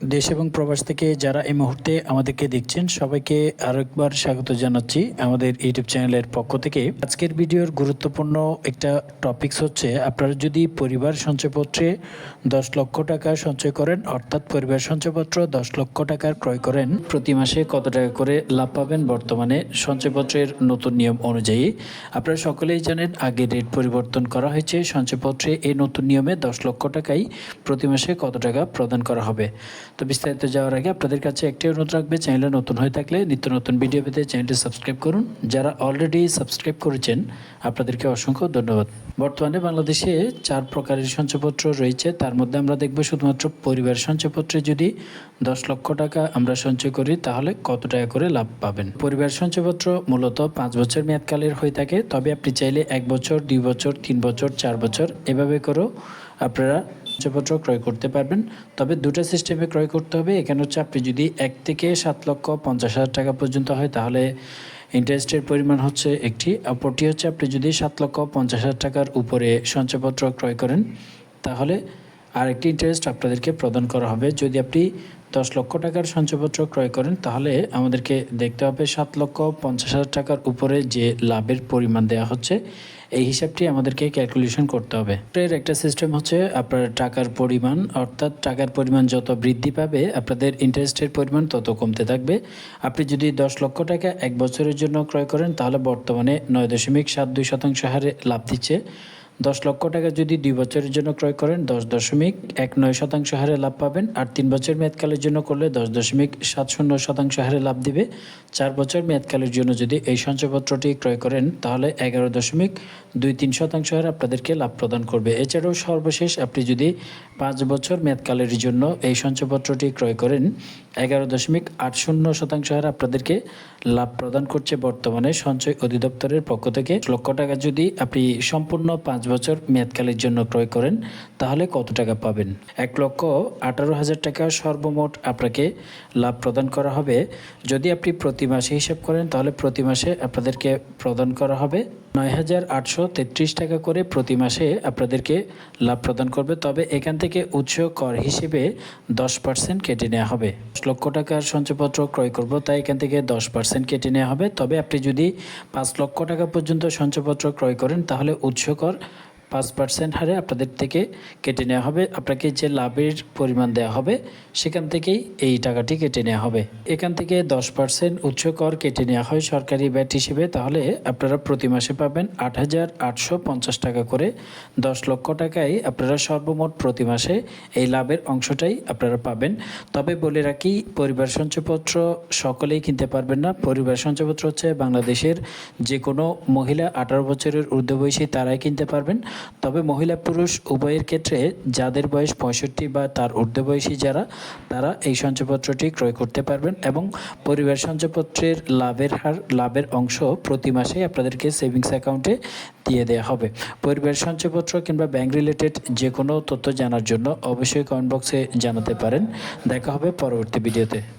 দেশ এবং প্রবাস থেকে যারা এই মুহূর্তে আমাদেরকে দেখছেন, সবাইকে আরেকবার স্বাগত জানাচ্ছি আমাদের ইউটিউব চ্যানেলের পক্ষ থেকে। আজকের ভিডিওর গুরুত্বপূর্ণ একটা টপিকস হচ্ছে, আপনারা যদি পরিবার সঞ্চয়পত্রে দশ লক্ষ টাকা সঞ্চয় করেন, অর্থাৎ পরিবার সঞ্চয়পত্র দশ লক্ষ টাকার ক্রয় করেন, প্রতি মাসে কত টাকা করে লাভ পাবেন বর্তমানে সঞ্চয়পত্রের নতুন নিয়ম অনুযায়ী? আপনারা সকলেই জানেন, আগে রেট পরিবর্তন করা হয়েছে, সঞ্চয়পত্রে এই নতুন নিয়মে দশ লক্ষ টাকাই প্রতি মাসে কত টাকা প্রদান করা হবে? তো বিস্তারিত যাওয়ার আগে আপনাদের কাছে একটি অনুরোধ রাখবে চ্যানেলে নতুন হয়ে থাকলে নিত্য নতুন ভিডিও পেতে চ্যানেলটি সাবস্ক্রাইব করুন। যারা অলরেডি সাবস্ক্রাইব করেছেন, আপনাদেরকে অসংখ্য ধন্যবাদ। বর্তমানে বাংলাদেশে চার প্রকারের সঞ্চয়পত্র রয়েছে। তার মধ্যে আমরা দেখব শুধুমাত্র পরিবার সঞ্চয়পত্রে যদি দশ লক্ষ টাকা আমরা সঞ্চয় করি, তাহলে কত টাকা করে লাভ পাবেন? পরিবার সঞ্চয়পত্র মূলত পাঁচ বছর মেয়াদকালের হয়ে থাকে। তবে আপনি চাইলে এক বছর, দুই বছর, তিন বছর, চার বছর এভাবে করেও আপনারা সঞ্চয়পত্র ক্রয় করতে পারবেন। তবে দুটো সিস্টেমে ক্রয় করতে হবে। এখানে হচ্ছে আপনি যদি এক থেকে সাত লক্ষ পঞ্চাশ হাজার টাকা পর্যন্ত হয়, তাহলে ইন্টারেস্টের পরিমাণ হচ্ছে একটি। অপরটি হচ্ছে আপনি যদি সাত লক্ষ পঞ্চাশ হাজার টাকার উপরে সঞ্চয়পত্র ক্রয় করেন, তাহলে আরেকটি ইন্টারেস্ট আপনাদেরকে প্রদান করা হবে। যদি আপনি দশ লক্ষ টাকার সঞ্চয়পত্র ক্রয় করেন, তাহলে আমাদেরকে দেখতে হবে সাত লক্ষ পঞ্চাশ হাজার টাকার উপরে যে লাভের পরিমাণ দেওয়া হচ্ছে, এই হিসাবটি আমাদেরকে ক্যালকুলেশন করতে হবে। এর একটা সিস্টেম হচ্ছে আপনার টাকার পরিমাণ, অর্থাৎ টাকার পরিমাণ যত বৃদ্ধি পাবে, আপনাদের ইন্টারেস্টের পরিমাণ তত কমতে থাকবে। আপনি যদি দশ লক্ষ টাকা এক বছরের জন্য ক্রয় করেন, তাহলে বর্তমানে নয় দশমিক সাত দুই শতাংশ হারে লাভ দিচ্ছে। দশ লক্ষ টাকা যদি দুই বছরের জন্য ক্রয় করেন, দশ দশমিক এক নয় শতাংশ হারে লাভ পাবেন। আর তিন বছর মেয়াদকালের জন্য করলে দশ দশমিক সাত শূন্য শতাংশ হারে লাভ দিবে। চার বছর মেয়াদকালের জন্য যদি এই সঞ্চয়পত্রটি ক্রয় করেন, তাহলে এগারো দশমিক দুই তিন শতাংশ হারে আপনাদেরকে লাভ প্রদান করবে। এছাড়াও সর্বশেষ আপনি যদি পাঁচ বছর মেয়াদকালের জন্য এই সঞ্চয়পত্রটি ক্রয় করেন, এগারো দশমিক আট শূন্য শতাংশ হারে আপনাদেরকে লাভ প্রদান করছে বর্তমানে সঞ্চয় অধিদপ্তরের পক্ষ থেকে। লক্ষ টাকা যদি আপনি সম্পূর্ণ পাঁচ বছর মেয়াদকালের জন্য ক্রয় করেন, তাহলে কত টাকা পাবেন? এক লক্ষ আঠারো হাজার টাকা সর্বমোট আপনাকে লাভ প্রদান করা হবে। যদি আপনি প্রতি মাসে হিসাব করেন, তাহলে প্রতি মাসে আপনাদেরকে প্রদান করা হবে। নয় হাজার আটশো তেত্রিশ টাকা করে প্রতি মাসে আপনাদেরকে লাভ প্রদান করবে। তবে এখান থেকে উচ্চ কর হিসেবে দশ পার্সেন্ট কেটে নেওয়া হবে। দশ লক্ষ টাকার সঞ্চয়পত্র ক্রয় করব, তাই এখান থেকে দশ পার্সেন্ট কেটে নেওয়া হবে। তবে আপনি যদি পাঁচ লক্ষ টাকা পর্যন্ত সঞ্চয়পত্র ক্রয় করেন, তাহলে উচ্চ কর পাঁচ পার্সেন্ট হারে আপনাদের থেকে কেটে নেওয়া হবে। আপনাকে যে লাভের পরিমাণ দেওয়া হবে, সেখান থেকেই এই টাকাটি কেটে নেওয়া হবে। এখান থেকে দশ পার্সেন্ট উচ্চ কর কেটে নেওয়া হয় সরকারি ব্যাট হিসেবে। তাহলে আপনারা প্রতি মাসে পাবেন আট হাজার আটশো পঞ্চাশ টাকা করে। দশ লক্ষ টাকায় আপনারা সর্বমোট প্রতি মাসে এই লাভের অংশটাই আপনারা পাবেন। তবে বলে রাখি, পরিবার সঞ্চয়পত্র সকলেই কিনতে পারবেন না। পরিবার সঞ্চয়পত্র হচ্ছে বাংলাদেশের যে কোনো মহিলা আঠারো বছরের ঊর্ধ্ব বয়সী তারাই কিনতে পারবেন। তবে মহিলা পুরুষ উভয়ের ক্ষেত্রে যাদের বয়স পঁয়ষট্টি বা তার ঊর্ধ্ব বয়সী যারা, তারা এই সঞ্চয়পত্রটি ক্রয় করতে পারবেন এবং পরিবার সঞ্চয়পত্রের লাভের হার, লাভের অংশ প্রতি মাসে আপনাদেরকে সেভিংস অ্যাকাউন্টে দিয়ে দেওয়া হবে। পরিবার সঞ্চয়পত্র কিংবা ব্যাংক রিলেটেড যে কোনো তথ্য জানার জন্য অবশ্যই কমেন্ট বক্সে জানাতে পারেন। দেখা হবে পরবর্তী ভিডিওতে।